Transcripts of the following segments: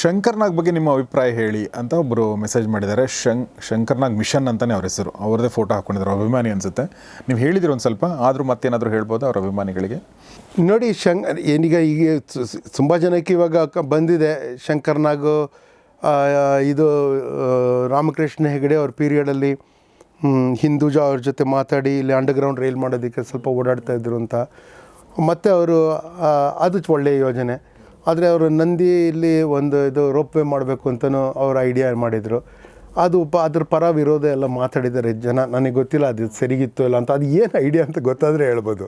ಶಂಕರ್ನಾಗ್ ಬಗ್ಗೆ ನಿಮ್ಮ ಅಭಿಪ್ರಾಯ ಹೇಳಿ ಅಂತ ಒಬ್ಬರು ಮೆಸೇಜ್ ಮಾಡಿದ್ದಾರೆ. ಶಂ, ಶಂಕರ್ನಾಗ್ ಮಿಷನ್ ಅಂತಲೇ ಅವ್ರ ಹೆಸರು. ಅವ್ರದ್ದೇ ಫೋಟೋ ಹಾಕ್ಕೊಂಡಿದ್ರು ಅಭಿಮಾನಿ ಅನಿಸುತ್ತೆ. ನೀವು ಹೇಳಿದಿರಿ ಒಂದು ಸ್ವಲ್ಪ, ಆದರೂ ಮತ್ತೇನಾದರೂ ಹೇಳ್ಬೋದು ಅವ್ರ ಅಭಿಮಾನಿಗಳಿಗೆ? ನೋಡಿ ಶಂ ಏನೀಗ ಈಗ ತುಂಬ ಜನಕ್ಕೆ ಇವಾಗ ಬಂದಿದೆ. ಶಂಕರ್ನಾಗ್ ಇದು ರಾಮಕೃಷ್ಣ ಹೆಗಡೆ ಅವ್ರ ಪೀರಿಯಡಲ್ಲಿ ಹಿಂದೂಜಾ ಅವ್ರ ಜೊತೆ ಮಾತಾಡಿ ಇಲ್ಲಿ ಅಂಡರ್ಗ್ರೌಂಡ್ ರೈಲ್ ಮಾಡೋದಕ್ಕೆ ಸ್ವಲ್ಪ ಓಡಾಡ್ತಾ ಇದ್ರು ಅಂತ. ಮತ್ತು ಅವರು ಅದು ಒಳ್ಳೆಯ ಯೋಜನೆ. ಆದರೆ ಅವರು ನಂದಿ ಇಲ್ಲಿ ಒಂದು ಇದು ರೋಪ್ ವೇ ಮಾಡಬೇಕು ಅಂತಲೂ ಅವ್ರು ಐಡಿಯಾ ಮಾಡಿದರು. ಅದು ಪ ಅದ್ರ ಪರ ವಿರೋಧ ಎಲ್ಲ ಮಾತಾಡಿದ್ದಾರೆ ಜನ. ನನಗೆ ಗೊತ್ತಿಲ್ಲ ಅದು ಸರಿಗಿತ್ತು ಇಲ್ಲ ಅಂತ. ಅದು ಏನು ಐಡಿಯಾ ಅಂತ ಗೊತ್ತಾದರೆ ಹೇಳ್ಬೋದು.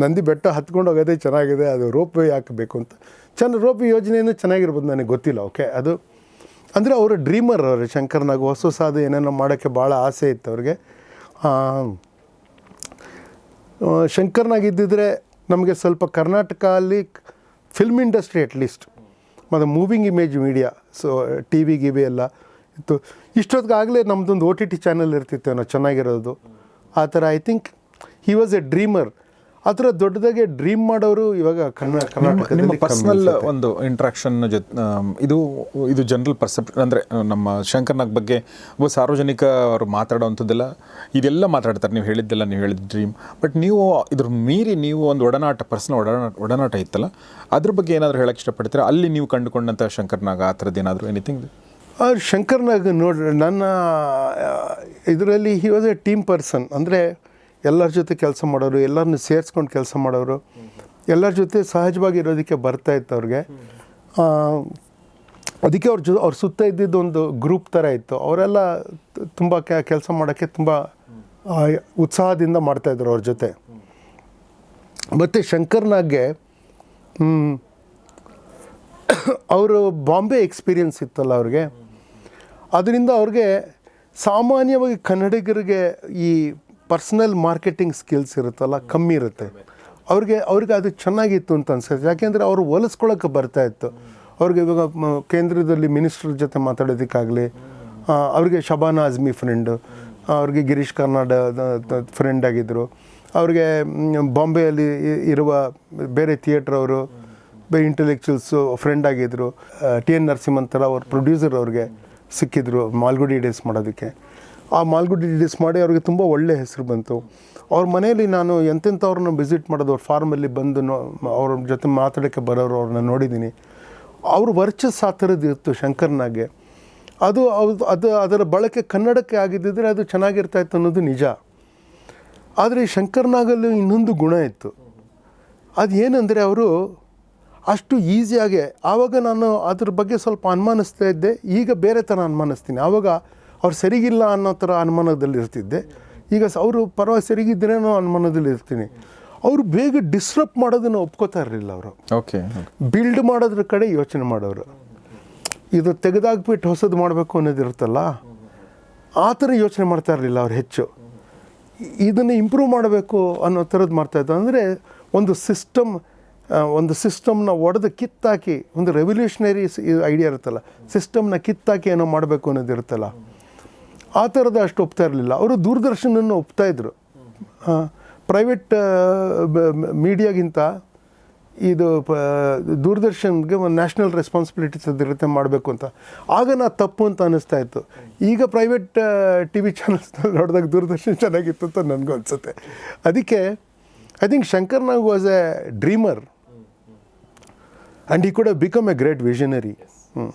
ನಂದಿ ಬೆಟ್ಟ ಹತ್ಕೊಂಡು ಹೋಗೋದೆ ಚೆನ್ನಾಗಿದೆ ಅದು ರೋಪ್ ವೇ ಹಾಕಬೇಕು ಅಂತ. ಚೆನ್ನ ರೋಪ್ ವೇ ಯೋಜನೆಯೂ ಚೆನ್ನಾಗಿರ್ಬೋದು ನನಗೆ ಗೊತ್ತಿಲ್ಲ ಓಕೆ ಅದು ಅಂದರೆ ಅವರು ಡ್ರೀಮರ್ ಅವರು ಶಂಕರ್ನಾಗ ಹೊಸ ಹೊಸದು ಏನೇನೋ ಮಾಡೋಕ್ಕೆ ಭಾಳ ಆಸೆ ಇತ್ತು ಅವ್ರಿಗೆ. ಆ, ಇದ್ದಿದ್ರೆ ನಮಗೆ ಸ್ವಲ್ಪ ಕರ್ನಾಟಕ ಅಲ್ಲಿ ಫಿಲ್ಮ್ ಇಂಡಸ್ಟ್ರಿ ಅಟ್ಲೀಸ್ಟ್ ಮತ್ತು moving image media so T V ಗಿವಿ ಎಲ್ಲ. ಇತ್ತು. ಇಷ್ಟೊತ್ತಿಗಾಗಲೇ ನಮ್ಮದೊಂದು ಓ ಟಿ ಟಿ ಚಾನಲ್ ಇರ್ತಿತ್ತು ನಾವು ಚೆನ್ನಾಗಿರೋದು. ಆ ಥರ I think he was a dreamer ಆ ಥರ ದೊಡ್ಡದಾಗೆ ಡ್ರೀಮ್ ಮಾಡೋರು ಇವಾಗ ಕನ್ನಡ ನಿಮ್ಮ ಪರ್ಸ್ನಲ್ ಒಂದು ಇಂಟ್ರಾಕ್ಷನ್ ಜೊತೆ ಇದು ಇದು ಜನರಲ್ ಪರ್ಸೆಪ್ಷನ್ ಅಂದರೆ ನಮ್ಮ ಶಂಕರ್ನಾಗ್ ಬಗ್ಗೆ ಒಬ್ಬ ಸಾರ್ವಜನಿಕ ಅವರು ಮಾತಾಡೋವಂಥದ್ದೆಲ್ಲ ಇದೆಲ್ಲ ಮಾತಾಡ್ತಾರೆ. ನೀವು ಹೇಳಿದ್ದೆಲ್ಲ ನೀವು ಹೇಳಿದ ಡ್ರೀಮ್ ಬಟ್ ನೀವು ಇದ್ರ ಮೀರಿ ನೀವು ಒಂದು ಒಡನಾಟ ಪರ್ಸನಲ್ ಒಡನಾಟ ಒಡನಾಟ ಇತ್ತಲ್ಲ ಅದ್ರ ಬಗ್ಗೆ ಏನಾದರೂ ಹೇಳಕ್ಕೆ ಇಷ್ಟಪಡ್ತೀರ? ಅಲ್ಲಿ ನೀವು ಕಂಡುಕೊಂಡಂಥ ಶಂಕರ್ನಾಗ ಆ ಥರದ್ದು ಏನಾದರೂ ಎನಿಥಿಂಗ್ ಶಂಕರ್ನಾಗ್ ನೋಡ್ರಿ ನನ್ನ ಇದರಲ್ಲಿ ಹಿ ವಾಸ್ ಎ ಟೀಮ್ ಪರ್ಸನ್ ಅಂದರೆ ಎಲ್ಲರ ಜೊತೆ ಕೆಲಸ ಮಾಡೋರು, ಎಲ್ಲರನ್ನು ಸೇರಿಸ್ಕೊಂಡು ಕೆಲಸ ಮಾಡೋರು, ಎಲ್ಲರ ಜೊತೆ ಸಹಜವಾಗಿ ಇರೋದಕ್ಕೆ ಬರ್ತಾ ಇತ್ತು ಅವ್ರಿಗೆ ಅದಕ್ಕೆ ಅವ್ರ ಜೊ, ಅವ್ರ ಸುತ್ತ ಇದ್ದಿದ್ದು ಒಂದು ಗ್ರೂಪ್ ಥರ ಇತ್ತು. ಅವರೆಲ್ಲ ತುಂಬ ಕೆಲಸ ಮಾಡೋಕ್ಕೆ ತುಂಬ ಉತ್ಸಾಹದಿಂದ ಮಾಡ್ತಾಯಿದ್ರು ಅವ್ರ ಜೊತೆ. ಮತ್ತು ಶಂಕರ್ನಾಗ್ಗೆ ಅವರು ಬಾಂಬೆ ಎಕ್ಸ್ಪೀರಿಯನ್ಸ್ ಇತ್ತಲ್ಲ ಅವ್ರಿಗೆ. ಅದರಿಂದ ಅವ್ರಿಗೆ ಸಾಮಾನ್ಯವಾಗಿ ಕನ್ನಡಿಗರಿಗೆ ಈ ಪರ್ಸ್ನಲ್ ಮಾರ್ಕೆಟಿಂಗ್ ಸ್ಕಿಲ್ಸ್ ಇರುತ್ತಲ್ಲ, ಕಮ್ಮಿ ಇರುತ್ತೆ. ಅವ್ರಿಗೆ ಅವ್ರಿಗೆ ಅದು ಚೆನ್ನಾಗಿತ್ತು ಅಂತ ಅನ್ಸುತ್ತೆ. ಯಾಕೆಂದರೆ ಅವರು ಬರ್ತಾ ಇತ್ತು. ಅವ್ರಿಗೆ ಇವಾಗ ಕೇಂದ್ರದಲ್ಲಿ ಮಿನಿಸ್ಟ್ರ್ ಜೊತೆ ಮಾತಾಡೋದಕ್ಕಾಗಲಿ ಅವ್ರಿಗೆ ಶಬಾನಾ ಅಜ್ಮಿ ಫ್ರೆಂಡು ಅವ್ರಿಗೆ ಗಿರೀಶ್ ಕರ್ನಾಡ ಫ್ರೆಂಡ್ ಆಗಿದ್ದರು ಅವ್ರಿಗೆ ಬಾಂಬೆಯಲ್ಲಿ ಇರುವ ಬೇರೆ ಥಿಯೇಟ್ರ್ ಅವರು ಬೇರೆ ಇಂಟೆಲೆಕ್ಚುಯಲ್ಸು ಫ್ರೆಂಡ್ ಆಗಿದ್ದರು ಟಿ ಎನ್ ನರಸಿಂಹಂತರ ಅವ್ರ ಪ್ರೊಡ್ಯೂಸರ್ ಅವ್ರಿಗೆ ಸಿಕ್ಕಿದ್ರು, ಮಾಲ್ಗುಡಿ ಡೇಸ್ ಮಾಡೋದಕ್ಕೆ. ಆ ಮಾಲ್ಗುಡಿ ಡಿಸ್ ಮಾಡಿ ಅವ್ರಿಗೆ ತುಂಬ ಒಳ್ಳೆ ಹೆಸರು ಬಂತು. ಅವ್ರ ಮನೆಯಲ್ಲಿ ನಾನು ಎಂತೆಂಥವ್ರನ್ನ ವಿಸಿಟ್ ಮಾಡೋದು, ಅವ್ರ ಫಾರ್ಮಲ್ಲಿ ಬಂದು ನೋ, ಅವ್ರ ಜೊತೆ ಮಾತಾಡೋಕ್ಕೆ ಬರೋರು ಅವ್ರನ್ನ ನೋಡಿದ್ದೀನಿ. ಅವರು ವರ್ಚಸ್ ಆ ಥರದ್ದು ಇತ್ತು ಶಂಕರ್ನಾಗೆ. ಅದು ಅದು ಅದರ ಬಳಕೆ ಕನ್ನಡಕ್ಕೆ ಆಗಿದ್ದಿದ್ರೆ ಅದು ಚೆನ್ನಾಗಿರ್ತಾ ಇತ್ತು ಅನ್ನೋದು ನಿಜ. ಆದರೆ ಈ ಶಂಕರ್ನಾಗಲ್ಲೂ ಇನ್ನೊಂದು ಗುಣ ಇತ್ತು. ಅದು ಏನಂದರೆ ಅವರು ಅಷ್ಟು ಈಸಿಯಾಗೆ ಆವಾಗ ನಾನು ಅದ್ರ ಬಗ್ಗೆ ಸ್ವಲ್ಪ ಅನುಮಾನಿಸ್ತಾ ಇದ್ದೆ, ಈಗ ಬೇರೆ ಥರ ಅನುಮಾನಿಸ್ತೀನಿ. ಆವಾಗ ಅವ್ರು ಸರಿಗಿಲ್ಲ ಅನ್ನೋ ಥರ ಅನುಮಾನದಲ್ಲಿ ಇರ್ತಿದ್ದೆ. ಈಗ ಅವರು ಪರವಾಗಿ ಸರಿಗಿದ್ದರೇನೋ ಅನುಮಾನದಲ್ಲಿ ಇರ್ತೀನಿ. ಅವರು ಬೇಗ ಡಿಸ್ಟರ್ಬ್ ಮಾಡೋದನ್ನು ಒಪ್ಕೋತಾ ಇರಲಿಲ್ಲ ಅವರು. ಓಕೆ ಬಿಲ್ಡ್ ಮಾಡೋದ್ರ ಕಡೆ ಯೋಚನೆ ಮಾಡೋರು. ಇದು ತೆಗೆದಾಕ್ಬಿಟ್ಟು ಹೊಸದು ಮಾಡಬೇಕು ಅನ್ನೋದು ಇರುತ್ತಲ್ಲ ಆ ಥರ ಯೋಚನೆ ಮಾಡ್ತಾ ಇರಲಿಲ್ಲ ಅವ್ರು ಹೆಚ್ಚು. ಇದನ್ನು ಇಂಪ್ರೂವ್ ಮಾಡಬೇಕು ಅನ್ನೋ ಥರದ್ದು ಮಾಡ್ತಾಯಿದ್ದು ಅಂದರೆ ಒಂದು ಸಿಸ್ಟಮ್ ಒಂದು ಸಿಸ್ಟಮ್ನ ಒಡೆದು ಕಿತ್ತಾಕಿ ಒಂದು ರೆವಲ್ಯೂಷನರಿ ಐಡಿಯಾ ಇರುತ್ತಲ್ಲ ಸಿಸ್ಟಮ್ನ ಕಿತ್ತಾಕಿ ಏನೋ ಮಾಡಬೇಕು ಅನ್ನೋದು ಇರುತ್ತಲ್ಲ ಆ ಥರದ ಅಷ್ಟು ಒಪ್ತಾ ಇರಲಿಲ್ಲ. ಅವರು ದೂರದರ್ಶನನ್ನು ಒಪ್ತಾ ಇದ್ರು. ಪ್ರೈವೇಟ್ ಮೀಡಿಯಾಗಿಂತ ಇದು ಪ ದೂರದರ್ಶನ್ಗೆ ಒಂದು ನ್ಯಾಷನಲ್ ರೆಸ್ಪಾನ್ಸಿಬಿಲಿಟೀಸ್ ಅದಿರುತ್ತೆ ಮಾಡಬೇಕು ಅಂತ. ಆಗ ನಾ ತಪ್ಪು ಅಂತ ಅನ್ನಿಸ್ತಾ ಇತ್ತು. ಈಗ ಪ್ರೈವೇಟ್ ಟಿ ವಿ ಚಾನಲ್ಸ್ನಲ್ಲಿ ನೋಡಿದಾಗ ದೂರದರ್ಶನ್ ಚೆನ್ನಾಗಿತ್ತು ಅಂತ ನನಗೂ ಅನಿಸುತ್ತೆ. ಅದಕ್ಕೆ I think Shankar Nag was a dreamer and ಈ ಕೂಡ ಬಿಕಮ್ ಎ ಗ್ರೇಟ್ ವಿಷನರಿ ಹ್ಞೂ